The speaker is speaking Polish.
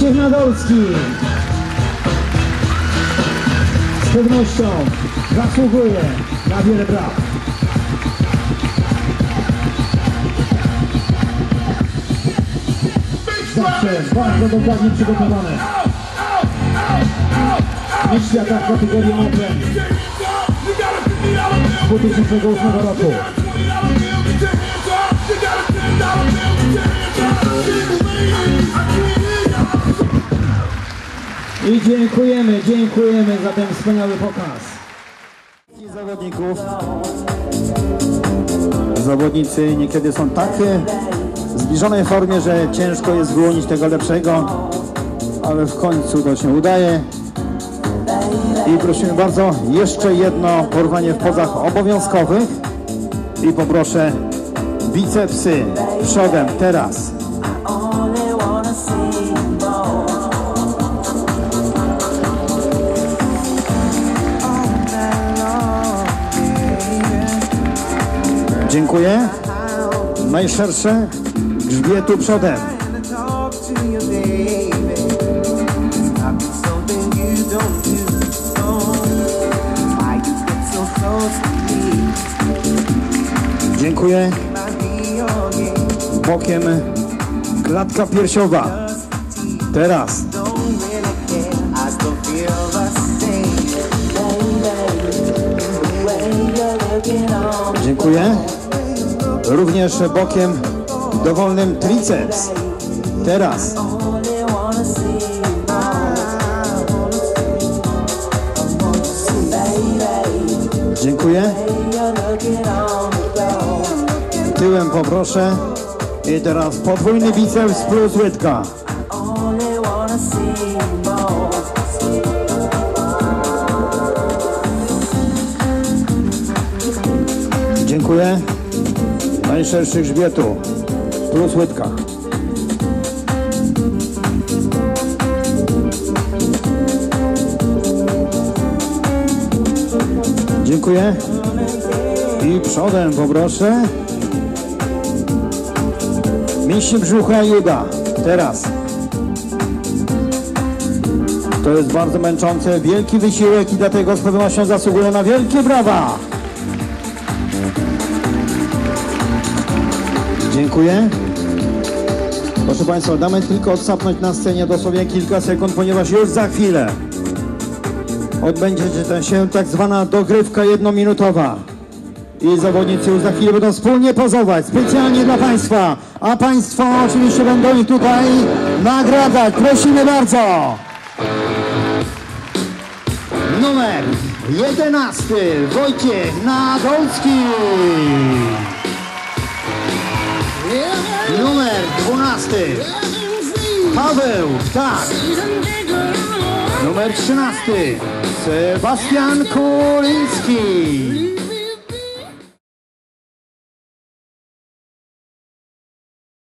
Wojciech Nadolski z pewnością zasługuje na wiele braw. Zawsze bardzo dokładnie przygotowane. Mistrz świata w kategorii Open z 2008 roku. I dziękujemy, dziękujemy za ten wspaniały pokaz. zawodników. Zawodnicy niekiedy są tak w zbliżonej formie, że ciężko jest wyłonić tego lepszego, ale w końcu to się udaje. I prosimy bardzo, jeszcze jedno porwanie w pozach obowiązkowych i poproszę bicepsy przodem teraz. Dziękuję. Might be your game. Bokiem klatka piersiowa. Teraz. Dziękuję. Również bokiem dowolnym triceps. Teraz. Dziękuję. Tyłem poproszę. I teraz podwójny biceps plus łydka. Najszerszy grzbietu plus łydka. Dziękuję. I przodem poproszę. Mięśnie brzucha i. Teraz. To jest bardzo męczące, wielki wysiłek i dlatego z pewnością zasługuje na wielkie brawa. Dziękuję. Proszę Państwa, damy tylko odsapnąć na scenie dosłownie kilka sekund, ponieważ już za chwilę odbędzie się tak zwana dogrywka jednominutowa. I zawodnicy już za chwilę będą wspólnie pozować, specjalnie dla Państwa. A Państwo oczywiście będą ich tutaj nagradzać. Prosimy bardzo. Numer 11 Wojciech Nadolski. Numer 12 Paweł Ptak Numer 13 Sebastian Kuliński